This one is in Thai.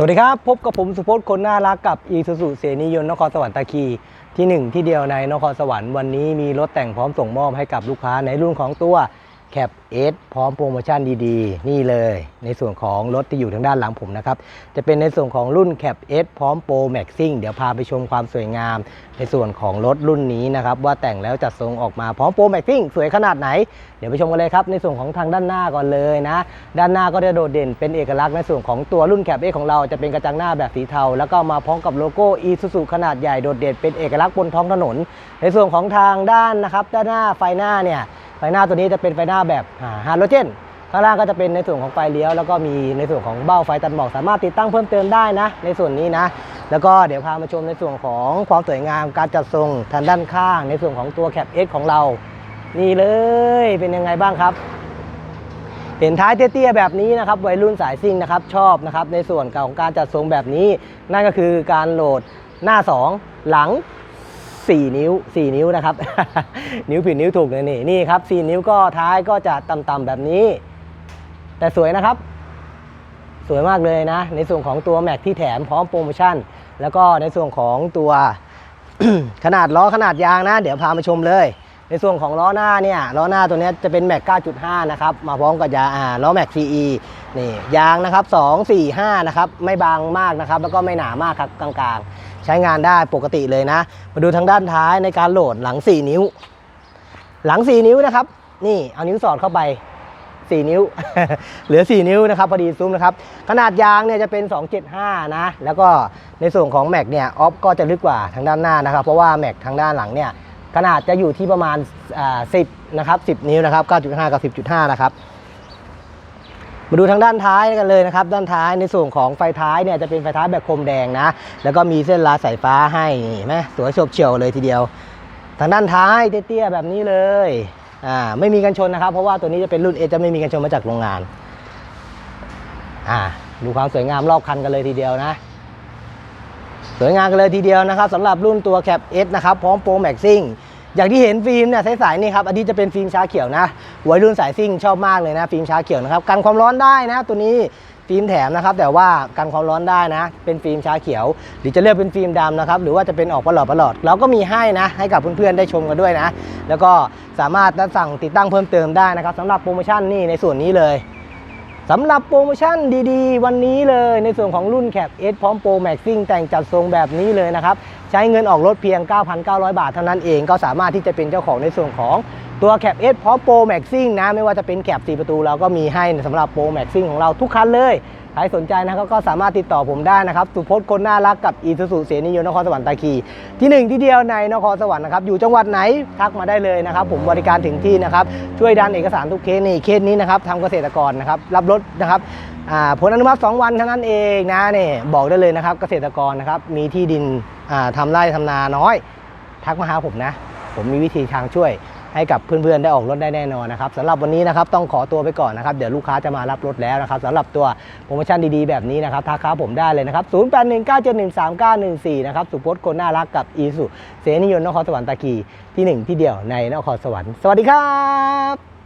สวัสดีครับ พบกับผมสุพจน์คนน่ารักกับอีซูซูเสนียนนครสวรรค์ตะคีที่หนึ่งที่เดียวในนครสวรรค์วันนี้มีรถแต่งพร้อมส่งมอบให้กับลูกค้าในรุ่นของตัว แคปเอสพร้อมโปรโมชั่นดีๆ นี่เลย ในส่วนของรถที่อยู่ทางด้านหลังผมนะครับ จะเป็นในส่วนของรุ่นแคปเอสพร้อมโปรแม็กซิ่งเดี๋ยวพาไปชมความสวยงาม ในส่วนของรถรุ่นนี้นะครับ ว่าแต่งแล้วจัดทรงออกมาพร้อมโปรแม็กซิ่งสวยขนาดไหน เดี๋ยวไปชมกันเลยครับ ในส่วนของทางด้านหน้าก่อนเลยนะ ด้านหน้าก็จะโดดเด่นเป็นเอกลักษณ์ในส่วนของตัวรุ่นแคปเอของเราจะเป็นกระจังหน้าแบบสีเทา แล้วก็มาพร้อมกับโลโก้อีซูซูขนาดใหญ่โดดเด่นเป็นเอกลักษณ์บนท้องถนน ในส่วนของทางด้านนะครับด้านหน้าไฟหน้าเนี่ย ไฟหน้าตัวนี้จะเป็นไฟหน้าแบบฮาโลเจนข้างล่างก็จะเป็นในส่วนของไฟเลี้ยว แล้วก็มีในส่วนของเบ้าไฟตัดหมอกสามารถติดตั้งเพิ่มเติมได้นะ ในส่วนนี้นะ แล้วก็เดี๋ยวพามาชมในส่วนของความสวยงามการจัดทรงทางด้านข้าง ในส่วนของตัวแคปเอของเรา นี่เลยเป็นยังไงบ้างครับเห็นท้ายเตี้ยๆแบบนี้นะครับวัยรุ่นสายซิ่งนะครับชอบนะครับในส่วนของการจัดทรงแบบนี้ นั่นก็คือการโหลดหน้า 2 หลัง 4 นิ้ว 4 นิ้วนะครับ นิ้วผิดนิ้วถูกเลยนี่นี่ครับ 4 นิ้วก็ท้ายก็จะต่ำๆแบบนี้ แต่สวยนะครับ สวยมากเลยนะ ในส่วนของตัวแม็กที่แถมพร้อมโปรโมชั่น แล้วก็ในส่วนของตัวขนาดล้อขนาดยางนะ เดี๋ยวพามาชมเลย ในส่วนของล้อหน้าเนี่ยล้อหน้าตัวนี้จะเป็นแม็ก 9.5 นะครับ มาพร้อมกับยางอ่าล้อแม็ก CE นี่ยางนะครับ 2 4 5 นะครับ ไม่บางมากนะครับ แล้วก็ไม่หนามากครับกลางๆ ใช้งานได้ปกติเลยนะ มาดูทางด้านท้ายในการโหลดหลัง 4 นิ้ว หลัง 4 นิ้วนะครับ นี่เอานิ้วสอดเข้าไป 4 นิ้ว เหลือ 4 นิ้วนะครับพอดีซุ้มนะครับ ขนาดยางเนี่ยจะเป็น 275 นะ แล้วก็ในส่วนของแม็กเนี่ยออฟก็จะลึกกว่าทางด้านหน้านะครับ เพราะว่าแม็กทางด้านหลังเนี่ยขนาดจะอยู่ที่ประมาณ 10 นะครับ 10 นิ้วนะครับ 9.5 กับ 10.5 นะครับ มาดูทางด้านท้ายกันเลยนะครับ ด้านท้ายในส่วนของไฟท้ายเนี่ยจะเป็นไฟท้ายแบบโคมแดงนะ แล้วก็มีเส้นลาสายฟ้าให้ไหมสวยโฉบเฉี่ยวเลยทีเดียว ทางด้านท้ายเตี้ยๆแบบนี้เลยอ่าไม่มีกันชนนะครับ เพราะว่าตัวนี้จะเป็นรุ่นเอจะไม่มีกันชนมาจากโรงงานอ่าดูความสวยงามรอบคันกันเลยทีเดียวนะ สวยงามกันเลยทีเดียวนะครับสำหรับรุ่นตัวแคป S นะครับพร้อมโปรแม็กซิ่ง อย่างที่เห็นฟิล์มเนี่ยใสๆนี่ครับอันนี้จะเป็นฟิล์มชาเขียวนะวัยรุ่นสายซิ่งชอบมากเลยนะฟิล์มชาเขียวนะครับกันความร้อนได้นะตัวนี้ฟิล์มแถมนะครับแต่ว่ากันความร้อนได้นะ เป็นฟิล์มชาเขียว หรือจะเลือกเป็นฟิล์มดำนะครับหรือว่าจะเป็นออกประหลอดประหลอดเราก็มีให้นะให้กับเพื่อนๆได้ชมกันด้วยนะ แล้วก็สามารถสั่งติดตั้งเพิ่มเติมได้นะครับสำหรับโปรโมชั่นนี่ในส่วนนี้เลยสำหรับโปรโมชั่นดีๆ วันนี้เลยในส่วนของรุ่นแคป S พร้อมโปรแม็กซิ่งแต่งจัดทรงแบบนี้เลยนะครับใช้เงินออกรถเพียง 9,900 บาทเท่านั้นเอง ก็สามารถที่จะเป็นเจ้าของในส่วนของตัวแคป S พร้อมโปรแม็กซิ่งนะ ไม่ว่าจะเป็นแคป4ประตูเราก็มีให้สำหรับโปรแม็กซิ่งของเราทุกคันเลย ใครสนใจนะก็สามารถติดต่อผมได้นะครับ สุพจน์คนน่ารักกับอีซูซูเสนียนครสวรรค์ตาคี ที่หนึ่งที่เดียวในนครสวรรค์นะครับ อยู่จังหวัดไหนทักมาได้เลยนะครับ ผมบริการถึงที่นะครับ ช่วยดันเอกสารทุกเคสนี่เคสนี้นะครับทำเกษตรกรนะครับรับรถนะครับอ่าผลอนุมัติ 2 วันเท่านั้นเองนะนี่บอกได้เลยนะครับเกษตรกรนะครับมีที่ดิน ทำไร่ทำนาน้อย ทักมาหาผมนะ ผมมีวิธีทางช่วยให้กับเพื่อนๆ ได้ออกรถได้แน่นอนนะครับสำหรับวันนี้นะครับต้องขอตัวไปก่อนนะครับ เดี๋ยวลูกค้าจะมารับรถแล้วนะครับสำหรับตัวโปรโมชั่นดีๆ แบบนี้นะครับทักค้าผมได้เลยนะครับ 0819713914 นะครับ สุพจน์คนน่ารักกับอีสุเสนิยนนครสวรรค์ตากีที่หนึ่งที่เดียวในนครสวรรค์ สวัสดีครับ